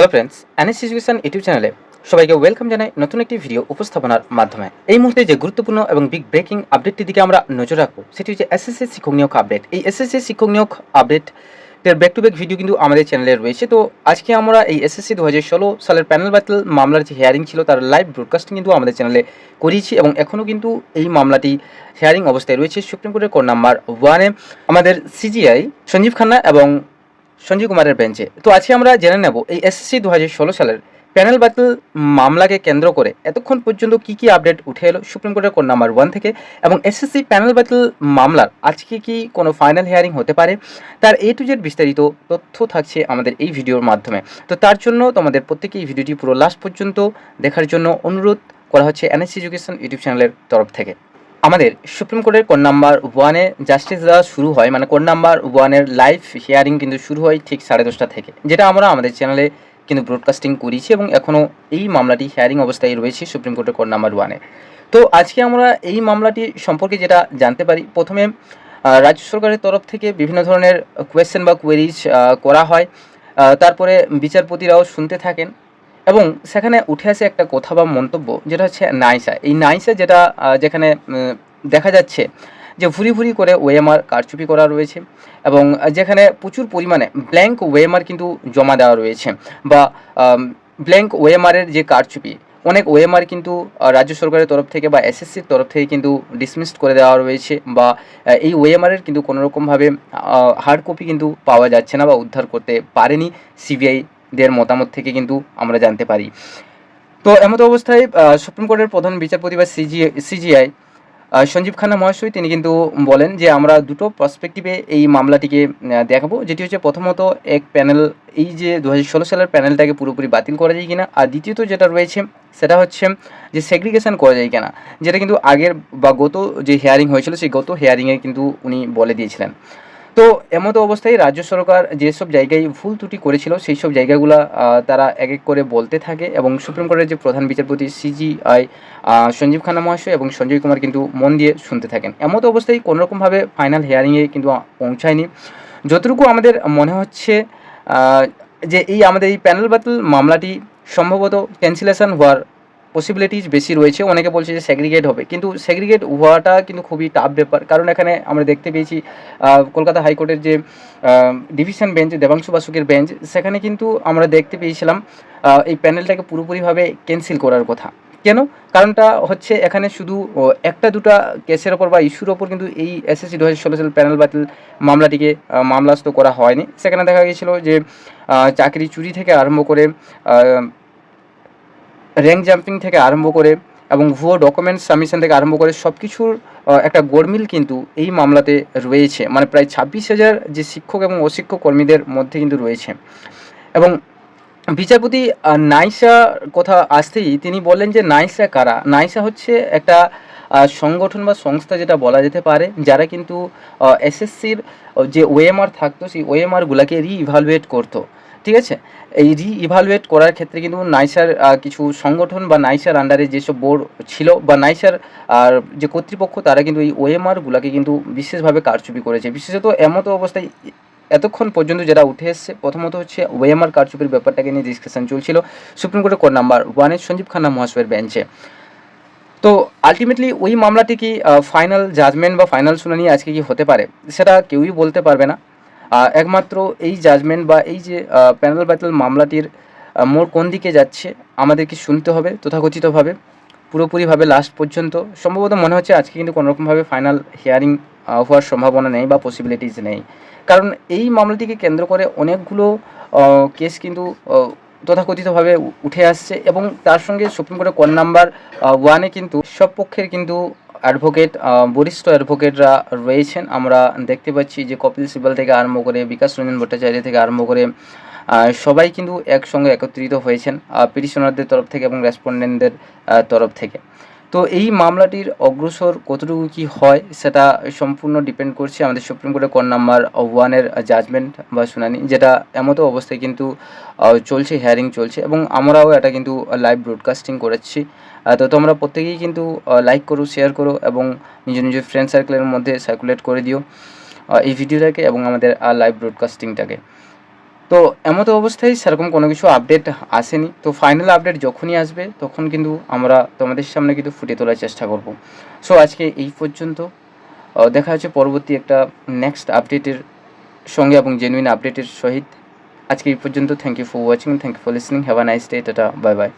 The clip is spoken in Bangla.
Hello friends Anis education YouTube চ্যানেলে সবাইকে ওয়েলকাম জানাই নতুন একটি ভিডিও উপস্থাপনার মাধ্যমে। এই মুহূর্তে যে গুরুত্বপূর্ণ এবং বিগ ব্রেকিং আপডেটটির দিকে আমরা নজর রাখব, সেটি হচ্ছে এসএসসি শিক্ষক নিয়োগ আপডেট এই এসএসসি শিক্ষক নিয়োগ আপডেট এর ব্যাক টু ব্যাক ভিডিও কিন্তু আমাদের চ্যানেলে রয়েছে। তো আজকে আমরা এই এসএসসি দু হাজার ষোলো সালের প্যানেল বাতিল মামলার যে হিয়ারিং ছিল, তার লাইভ ব্রডকাস্টিং কিন্তু আমাদের চ্যানেলে করিয়েছি এবং এখনও কিন্তু এই মামলাটি হিয়ারিং অবস্থায় রয়েছে। সুপ্রিম কোর্টের কোর্ট নাম্বার ওয়ানে আমাদের সিজিআই সঞ্জীব খান্না এবং সঞ্জীব কুমারের বেঞ্চে। তো আজকে আমরা জেনে নেব এই এসএসসি দু ষোলো সালের প্যানেল বাতিল মামলাকে কেন্দ্র করে এতক্ষণ পর্যন্ত কি কি আপডেট উঠে এলো, সুপ্রিম কোর্টের কোর্ট নাম্বার ওয়ান থেকে এবং এসএসসি প্যানেল বাতিল মামলার আজকে কি কোনো ফাইনাল হিয়ারিং হতে পারে? তার এ টু জেড বিস্তারিত তথ্য থাকছে আমাদের এই ভিডিওর মাধ্যমে। তো তার জন্য তোমাদের প্রত্যেকে এই ভিডিওটি পুরো লাস্ট পর্যন্ত দেখার জন্য অনুরোধ। করা হচ্ছে এনএসসি এডুকেশন ইউটিউব চ্যানেলের তরফ থেকে। আমাদের সুপ্রিম কোর্টের কোড নাম্বার ওয়ানে জাস্টিস দেওয়া শুরু হয় মানে কোড নাম্বার ওয়ানের লাইভ হিয়ারিং কিন্তু শুরু হয় ঠিক সাড়ে দশটা থেকে, যেটা আমরা আমাদের চ্যানেলে কিন্তু ব্রডকাস্টিং করেছি এবং এখনও এই মামলাটি হিয়ারিং অবস্থায় রয়েছে সুপ্রিম কোর্টের কোড নাম্বার ওয়ানে তো আজকে আমরা এই মামলাটি সম্পর্কে যেটা জানতে পারি, প্রথমে রাজ্য সরকারের তরফ থেকে বিভিন্ন ধরনের কোয়েশ্চেন বা কোয়েরিজ করা হয় তারপরে বিচারপতিরাও শুনতে থাকেন। এবং সেখানে উঠে আসে একটা কথা বা মন্তব্য, যেটা হচ্ছে নাইসা। এই নাইসা যেটা যেখানে দেখা যাচ্ছে যে ভুরি ভুরি করে ওয়েমার কারচুপি করা রয়েছে এবং যেখানে প্রচুর পরিমাণে ব্ল্যাঙ্ক ওয়েমার কিন্তু জমা দেওয়া রয়েছে বা ব্ল্যাঙ্ক ওয়েমারের যে কারচুপি, অনেক ওয়েমার কিন্তু রাজ্য সরকারের তরফ থেকে বা এসএসসির তরফ থেকে কিন্তু ডিসমিসড করে দেওয়া রয়েছে বা এই ওয়েমারের কিন্তু কোনোরকমভাবে হার্ড কপি কিন্তু পাওয়া যাচ্ছে না বা উদ্ধার করতে পারেনি সিবিআই দের মতামত থেকে কিন্তু আমরা জানতে পারি। তো এমতো অবস্থায় সুপ্রিম কোর্টের প্রধান বিচারপতি বা সিজি, সিজিআই সঞ্জীব খান্না মহাশয়, তিনি কিন্তু বলেন যে আমরা দুটো পার্সপেক্টিভে এই মামলাটিকে দেখাবো। যেটি হচ্ছে প্রথমত, এক প্যানেল এই যে দু হাজার ষোলো সালের প্যানেলটাকে পুরোপুরি বাতিল করা যায় কিনা। আর দ্বিতীয়ত যেটা রয়েছে, সেটা হচ্ছে যে সেগ্রিগেশন করা যায় কিনা, যেটা কিন্তু আগের বা গত যে হেয়ারিং হয়েছিল, সেই গত হেয়ারিংয়ে কিন্তু উনি বলে দিয়েছিলেন। তো এমতো অবস্থায় রাজ্য সরকার যেসব জায়গায় ভুল ত্রুটি করেছিল সেই সব জায়গাগুলো তারা এক এক করে বলতে থাকে এবং সুপ্রিম কোর্টের যে প্রধান বিচারপতি সিজিআই সঞ্জীব খান্না মহাশয় এবং সঞ্জয় কুমার কিন্তু মন দিয়ে শুনতে থাকেন। এমতো অবস্থায় কোনোরকমভাবে ফাইনাল হিয়ারিংয়ে কিন্তু পৌঁছায়নি। যতটুকু আমাদের মনে হচ্ছে যে এই আমাদের এই প্যানেল বাতিল মামলাটি সম্ভবত ক্যান্সেলেশন হওয়ার পসিবিলিটিস বেশি রয়েছে। অনেকে বলছে যে সেগ্রিগেট হবে। কিন্তু সেগ্রিগেট হওয়াটা কিন্তু খুবই টাফ ব্যাপার। কারণ এখানে আমরা দেখতে পেয়েছি কলকাতা হাইকোর্টের যে ডিভিশন বেঞ্চ দেবাংশু বাসুকের বেঞ্চ সেখানে কিন্তু আমরা দেখতে পেয়েছিলাম এই প্যানেলটাকে পুরোপুরিভাবে ক্যান্সেল করার কথা। কেন? কারণটা হচ্ছে এখানে শুধু একটা দুটা কেসের ওপর বা ইস্যুর ওপর কিন্তু এই এসএসসি দু হাজার ষোলো সাল প্যানেল বাতিল মামলাটিকে মামলাস্ত করা হয়নি। সেখানে দেখা গিয়েছিল যে চাকরি চুরি থেকে আরম্ভ করে র্যাঙ্ক জাম্পিং থেকে আরম্ভ করে এবং ভুয়ো ডকুমেন্টস সাবমিশন থেকে আরম্ভ করে সব কিছুর একটা গোড়মিল কিন্তু এই মামলাতে রয়েছে। মানে প্রায় ছাব্বিশ হাজার যে শিক্ষক এবং অশিক্ষক কর্মীদের মধ্যে কিন্তু রয়েছে। এবং বিচারপতি নাইসা কথা আসতেই তিনি বললেন যে নাইসা কারা? নাইসা হচ্ছে একটা সংগঠন বা সংস্থা যেটা বলা যেতে পারে, যারা কিন্তু এসএসসির যে ওএমআর থাকতো, সেই ওএমআরগুলোকে রি ইভালুয়েট করতো। ঠিক আছে? এই রি ইভালুয়েট করার ক্ষেত্রে কিন্তু নাইসার কিছু সংগঠন বা নাইসার আন্ডারে যেসব বোর্ড ছিল বা নাইসার আর যে কর্তৃপক্ষ, তারা কিন্তু এই ওএমআরগুলোকে কিন্তু বিশেষভাবে কারচুপি করেছে। বিশেষত এমতো অবস্থায় এতক্ষণ পর্যন্ত যেটা উঠে এসছে, প্রথমত হচ্ছে ওএমআর কারচুপির ব্যাপারটাকে নিয়ে ডিসকাশন চলছিল সুপ্রিম কোর্টের কোর্ট নাম্বার ওয়ানের সঞ্জীব খান্না মহাশয়ের বেঞ্চে তো আলটিমেটলি ওই মামলাটি কি ফাইনাল জাজমেন্ট বা ফাইনাল শুনানি আজকে কি হতে পারে, সেটা কেউই বলতে পারবে না। একমাত্র এই জাজমেন্ট বা এই যে প্যানেল বাতিল মামলাটির মোড় কোন দিকে যাচ্ছে, আমাদেরকে শুনতে হবে তথাকথিতভাবে, পুরোপুরিভাবে লাস্ট পর্যন্ত। সম্ভবত মনে হচ্ছে আজকে কিন্তু কোনোরকমভাবে ফাইনাল হিয়ারিং হওয়ার সম্ভাবনা নেই বা পসিবিলিটিস নেই। কারণ এই মামলাটিকে কেন্দ্র করে অনেকগুলো কেস কিন্তু তথাকথিতভাবে উঠে আসছে এবং তার সঙ্গে সুপ্রিম কোর্টের কোন নাম্বার ওয়ানে কিন্তু সব পক্ষের কিন্তু অ্যাডভোকেট বরিষ্ঠ অ্যাডভোকেটরা রয়েছেন। আমরা দেখতে পাচ্ছি যে কপিল সিব্বাল থেকে আরম্ভ করে বিকাশ রঞ্জন ভট্টাচার্য থেকে আরম্ভ করে সবাই কিন্তু একসঙ্গে একত্রিত হয়েছেন পিটিশনারদের তরফ থেকে এবং রেসপন্ডেন্টদের তরফ থেকে। তো এই মামলাটির অগ্রসর কতটুকু কি হয় সেটা সম্পূর্ণ ডিপেন্ড করছে আমাদের সুপ্রিম কোর্টের কোন নাম্বার ওয়ানের জাজমেন্ট বা শুনানি, যেটা এমতো অবস্থায় কিন্তু চলছে হিয়ারিং চলছে এবং আমরাও এটা কিন্তু লাইভ ব্রডকাস্টিং করেছি। তো তোমরা প্রত্যেকেই কিন্তু লাইক করো শেয়ার করো এবং নিজ নিজের ফ্রেন্ড সার্কেলের মধ্যে সার্কুলেট করে দিও এই ভিডিওটাকে এবং আমাদের লাইভ ব্রডকাস্টিংটাকে তো এমত অবস্থায় সেরকম কোনো কিছু আপডেট আসেনি। তো ফাইনাল আপডেট যখনই আসবে, তখন কিন্তু আমরা তোমাদের সামনে কিন্তু ফুটে তোলার চেষ্টা করব। সো আজকে এই পর্যন্ত। দেখা হচ্ছে পরবর্তী একটা নেক্সট আপডেটের সঙ্গে এবং জেনুইন আপডেটের সহিত। আজকে এই পর্যন্ত। Thank you for watching thank you for listening have a nice day tata bye bye